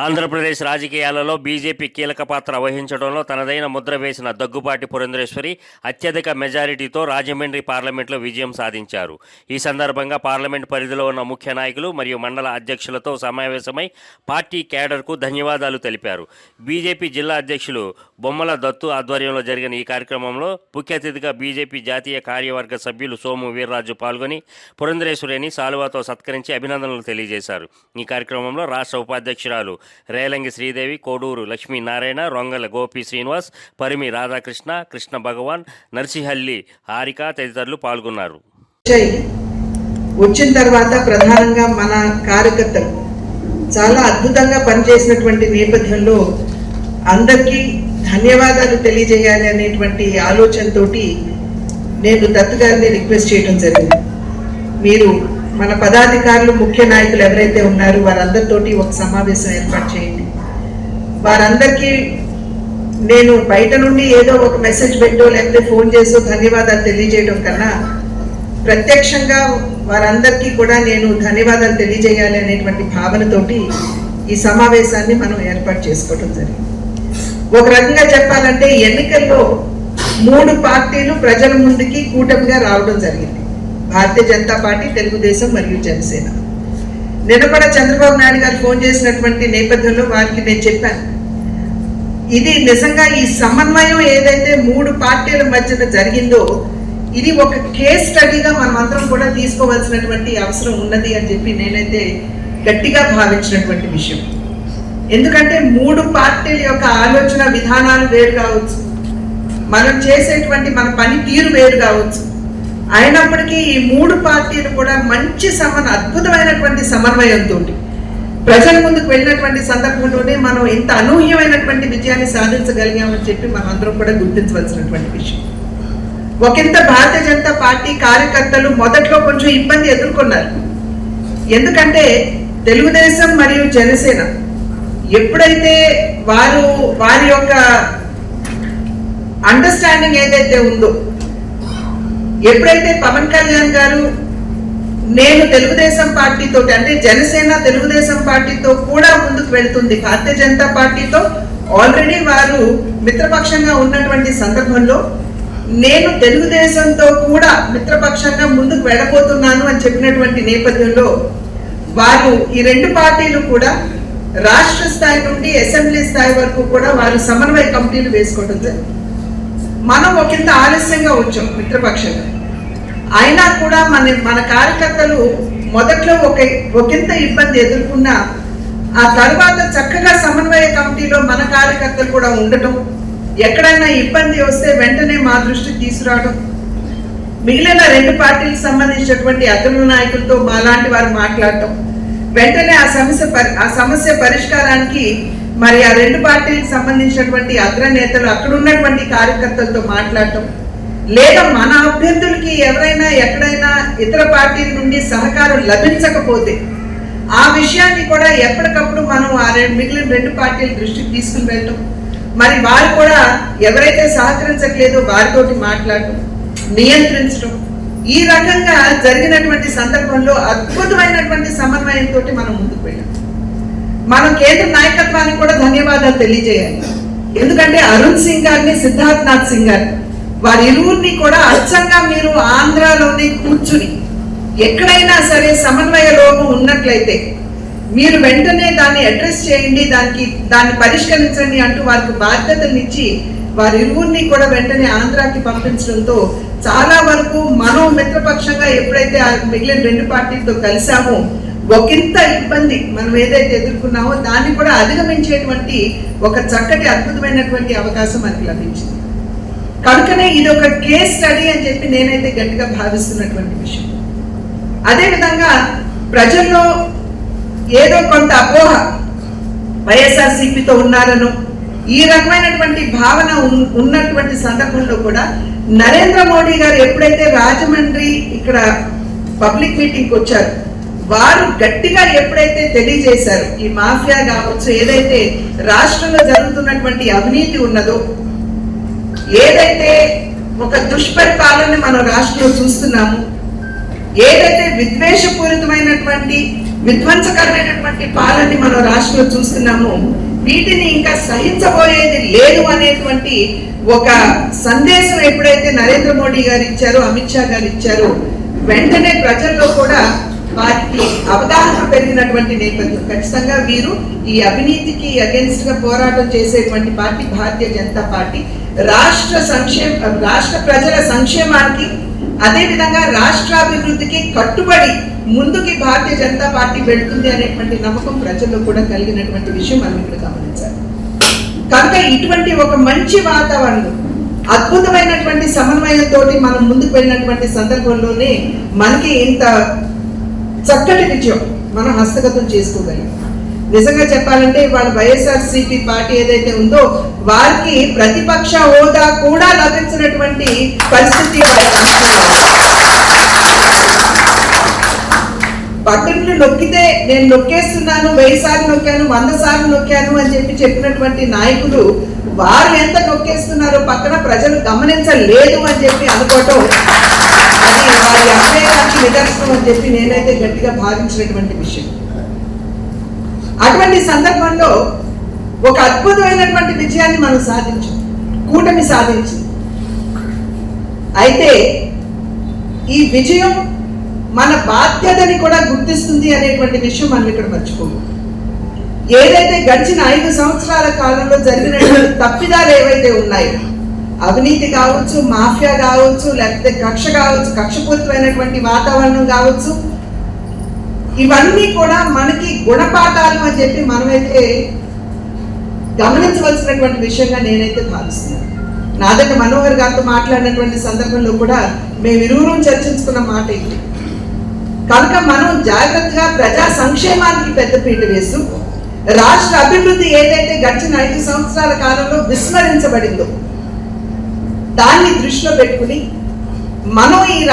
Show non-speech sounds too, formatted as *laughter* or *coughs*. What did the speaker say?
ఆంధ్రప్రదేశ్ రాజకీయాలలో బీజేపీ కీలక పాత్ర వహించడంలో తనదైన ముద్ర వేసిన దగ్గుబాటి పురంధరేశ్వరి అత్యధిక మెజారిటీతో రాజమండ్రి పార్లమెంట్లో విజయం సాధించారు. ఈ సందర్భంగా పార్లమెంట్ పరిధిలో ఉన్న ముఖ్య నాయకులు మరియు మండల అధ్యక్షులతో సమావేశమై పార్టీ కేడర్కు ధన్యవాదాలు తెలిపారు. బీజేపీ జిల్లా అధ్యక్షులు బొమ్మల దత్తు ఆధ్వర్యంలో జరిగిన ఈ కార్యక్రమంలో ముఖ్య అతిథిగా బీజేపీ జాతీయ కార్యవర్గ సభ్యులు సోము వీర్రాజు పాల్గొని పురంధరేశ్వరిని సాలువాతో సత్కరించి అభినందనలు తెలియజేశారు. ఈ కార్యక్రమంలో రాష్ట్ర ఉపాధ్యక్షురాలు రేలంగి శ్రీదేవి కోడూరు లక్ష్మీనారాయణ రొంగల గోపి శ్రీనివాస్ పరిమి రాధాకృష్ణ కృష్ణ భగవాన్ నర్సిహల్లి హారిక తదితరులు పాల్గొన్నారు. వచ్చిన తర్వాత ప్రధానంగా మన కార్యకర్తలు చాలా అద్భుతంగా పనిచేసినటువంటి నేపథ్యంలో అందరికీ ధన్యవాదాలు తెలియజేయాలి అనేటువంటి ఆలోచనతోటి నేను దత్తు గారిని రిక్వెస్ట్ చేయడం జరిగింది. మీరు మన పదాధికారులు ముఖ్య నాయకులు ఎవరైతే ఉన్నారో వారందరితోటి ఒక సమావేశం ఏర్పాటు చేయండి. వారందరికీ నేను బయట నుండి ఏదో ఒక మెసేజ్ పెట్టో లేకపోతే ఫోన్ చేసో ధన్యవాదాలు తెలియజేయడం కన్నా ప్రత్యక్షంగా వారందరికీ కూడా నేను ధన్యవాదాలు తెలియజేయాలి అనేటువంటి భావనతోటి ఈ సమావేశాన్ని మనం ఏర్పాటు చేసుకోవడం జరిగింది. ఒక రకంగా చెప్పాలంటే ఎన్నికల్లో మూడు పార్టీలు ప్రజల ముందుకి కూటమిగా రావడం జరిగింది. భారతీయ జనతా పార్టీ తెలుగుదేశం మరియు జనసేన. నిన్నపడ చంద్రబాబు నాయుడు గారు ఫోన్ చేసినటువంటి నేపథ్యంలో వారికి నేను చెప్పాను. ఇది నిజంగా ఈ సమన్వయం ఏదైతే మూడు పార్టీల మధ్యన జరిగిందో ఇది ఒక కేస్ స్టడీగా మనం అందరం కూడా తీసుకోవాల్సినటువంటి అవసరం ఉన్నది అని చెప్పి నేనైతే గట్టిగా భావించినటువంటి విషయం. ఎందుకంటే మూడు పార్టీల యొక్క ఆలోచన విధానాలు వేరు కావచ్చు. మనం చేసేటువంటి మన పని తీరు వేరు కావచ్చు. అయినప్పటికీ ఈ మూడు పార్టీలు కూడా మంచి సమన్ అద్భుతమైనటువంటి సమన్వయంతో ప్రజల ముందుకు వెళ్ళినటువంటి సందర్భంలోనే మనం ఇంత అనూహ్యమైనటువంటి విజయాన్ని సాధించగలిగామని చెప్పి మనం అందరం కూడా గుర్తించవలసినటువంటి విషయం. ఒకంత భారతీయ జనతా పార్టీ కార్యకర్తలు మొదట్లో కొంచెం ఇబ్బంది ఎదుర్కొన్నారు. ఎందుకంటే తెలుగుదేశం మరియు జనసేన ఎప్పుడైతే వారు వారి యొక్క అండర్స్టాండింగ్ ఏదైతే ఉందో ఎప్పుడైతే పవన్ కళ్యాణ్ గారు నేను తెలుగుదేశం పార్టీతో అంటే జనసేన తెలుగుదేశం పార్టీతో కూడా ముందుకు వెళ్తుంది భారతీయ జనతా పార్టీతో ఆల్రెడీ వారు మిత్రపక్షంగా ఉన్నటువంటి సందర్భంలో నేను తెలుగుదేశంతో కూడా మిత్రపక్షంగా ముందుకు వెళ్ళబోతున్నాను అని చెప్పినటువంటి నేపథ్యంలో వారు ఈ రెండు పార్టీలు కూడా రాష్ట్ర స్థాయి నుండి అసెంబ్లీ స్థాయి వరకు కూడా వారు సమన్వయ కమిటీలు వేసుకోవడం జరిగింది. మనం ఒకంత ఆలస్యంగా వచ్చాం మిత్రపక్షంగా. అయినా కూడా మన మన కార్యకర్తలు మొదట్లో ఒక ఒకంత ఇబ్బంది ఎదుర్కొన్నా ఆ తర్వాత చక్కగా సమన్వయ కమిటీలో మన కార్యకర్తలు కూడా ఉండటం ఎక్కడైనా ఇబ్బంది వస్తే వెంటనే మా దృష్టికి తీసుకురావడం మిగిలిన రెండు పార్టీలకు సంబంధించినటువంటి అగ్ర నాయకులతో మాలాంటి వారు మాట్లాడటం వెంటనే ఆ సమస్య పరి- ఆ సమస్య పరిష్కారానికి మరి ఆ రెండు పార్టీలకు సంబంధించినటువంటి అగ్రనేతలు అక్కడ ఉన్నటువంటి కార్యకర్తలతో మాట్లాడటం లేదా మన అభ్యర్థులకి ఎవరైనా ఎక్కడైనా ఇతర పార్టీల నుండి సహకారం లభించకపోతే ఆ విషయాన్ని కూడా ఎప్పటికప్పుడు మనం ఆ రెండు మిగిలిన రెండు పార్టీల దృష్టికి తీసుకుని వెళ్ళటం. మరి వారు కూడా ఎవరైతే సహకరించట్లేదో వారితోటి మాట్లాడటం నియంత్రించడం ఈ రకంగా జరిగినటువంటి సందర్భంలో అద్భుతమైనటువంటి సమన్వయంతో మనం ముందుకు వెళ్ళాం. మనం కేంద్ర నాయకత్వానికి కూడా ధన్యవాదాలు తెలియజేయాలి. ఎందుకంటే అరుణ్ సింగ్ గారిని సిద్ధార్థ్ నాథ్ సింగ్ గారిని వారి ఇరువురిని కూడా అచ్చంగా మీరు ఆంధ్రాలోనే కూర్చుని ఎక్కడైనా సరే సమన్వయ లోపం ఉన్నట్లయితే మీరు వెంటనే దాన్ని అడ్రస్ చేయండి దానికి దాన్ని పరిష్కరించండి అంటూ వారికి బాధ్యతనిచ్చి వారి ఇరువురిని కూడా వెంటనే ఆంధ్రాకి పంపించడంతో చాలా వరకు మనం మిత్రపక్షంగా ఎప్పుడైతే ఆ మిగిలిన రెండు పార్టీలతో కలిసామో ఒకంత ఇబ్బంది మనం ఏదైతే ఎదుర్కొన్నామో దాన్ని కూడా అధిగమించేటువంటి ఒక చక్కటి అద్భుతమైనటువంటి అవకాశం మనకి లభించింది. కనుకనే ఇది ఒక కేస్ స్టడీ అని చెప్పి నేనైతే గట్టిగా భావిస్తున్నటువంటి విషయం. అదేవిధంగా ప్రజల్లో ఏదో కొంత అపోహ వైఎస్ఆర్సీపీతో ఉన్నారను ఈ రకమైనటువంటి భావన ఉన్నటువంటి సందర్భంలో కూడా నరేంద్ర మోడీ గారు ఎప్పుడైతే రాజమండ్రి ఇక్కడ పబ్లిక్ మీటింగ్కి వచ్చారు వారు గట్టిగా ఎప్పుడైతే తెలియజేశారు ఈ మాఫియా కావచ్చు ఏదైతే రాష్ట్రంలో జరుగుతున్నటువంటి అవినీతి ఉన్నదో ఏదైతే ఒక దుష్పరిపాలన మనం రాష్ట్రంలో చూస్తున్నాము ఏదైతే విద్వేషపూరితమైనటువంటి విధ్వంసకరమైనటువంటి పాలనని మనం రాష్ట్రంలో చూస్తున్నాము వీటిని ఇంకా సహించబోయేది లేదు అనేటువంటి ఒక సందేశం ఎప్పుడైతే నరేంద్ర మోడీ గారు ఇచ్చారో అమిత్ షా గారు ఇచ్చారో వెంటనే ప్రజల్లో కూడా వారికి అవగాహన పెరిగినటువంటి నేపథ్యం. ఖచ్చితంగా వీరు ఈ అవినీతికి అగెన్స్ట్గా పోరాటం చేసేటువంటి పార్టీ భారతీయ జనతా పార్టీ రాష్ట్ర సంక్షేమ రాష్ట్ర ప్రజల సంక్షేమానికి అదే విధంగా రాష్ట్రాభివృద్ధికి కట్టుబడి ముందుకి భారతీయ జనతా పార్టీ వెళ్తుంది అనేటువంటి నమ్మకం ప్రజల్లో కూడా కలిగినటువంటి విషయం మనం ఇక్కడ గమనించాలి. కనుక ఇటువంటి ఒక మంచి వాతావరణం అద్భుతమైనటువంటి సమన్వయంతో మనం ముందుకు వెళ్ళినటువంటి సందర్భంలోనే మనకి ఇంత చక్కటి విజయం మనం హస్తగతం చేసుకోగలిగాం. నిజంగా చెప్పాలంటే వాళ్ళ వైఎస్ఆర్ పార్టీ ఏదైతే ఉందో వారికి ప్రతిపక్ష హోదా కూడా లభించినటువంటి పరిస్థితి వాళ్ళ బటన్లు నొక్కితే నేను నొక్కేస్తున్నాను వెయ్యి సార్లు నొక్కాను వంద సార్లు నొక్కాను అని చెప్పి చెప్పినటువంటి నాయకులు వారు ఎంత నొక్కేస్తున్నారో పక్కన ప్రజలు గమనించలేదు అని చెప్పి అనుకోవటం అది వారి అభివేగానికి నిదర్శనం అని చెప్పి నేనైతే గట్టిగా భావించినటువంటి విషయం. అటువంటి సందర్భంలో ఒక అద్భుతమైనటువంటి విజయాన్ని మనం సాధించాం. కూటమి సాధించింది. అయితే ఈ విజయం మన బాధ్యతని కూడా గుర్తిస్తుంది అనేటువంటి విషయం మనం ఇక్కడ మర్చిపోము. ఏదైతే గడిచిన ఐదు సంవత్సరాల కాలంలో జరిగినటువంటి *coughs* తప్పిదాలు ఏవైతే ఉన్నాయో అవినీతి కావచ్చు మాఫియా కావచ్చు లేకపోతే కక్ష కావచ్చు కక్షపూరితమైనటువంటి వాతావరణం కావచ్చు ఇవన్నీ కూడా మనకి గుణపాఠాలు అని చెప్పి మనమైతే గమనించవలసినటువంటి విషయంగా నేనైతే భావిస్తున్నాను. నాదట మనోహర్ గారితో మాట్లాడినటువంటి సందర్భంలో కూడా మేము ఇరువురు చర్చించుకున్న మాట ఇది. కనుక మనం జాగ్రత్తగా ప్రజా సంక్షేమానికి పెద్దపీట వేస్తూ రాష్ట్ర అభివృద్ధి ఏదైతే గడిచిన ఐదు సంవత్సరాల కాలంలో విస్మరించబడిందో దాన్ని దృష్టిలో పెట్టుకుని మనం ఈ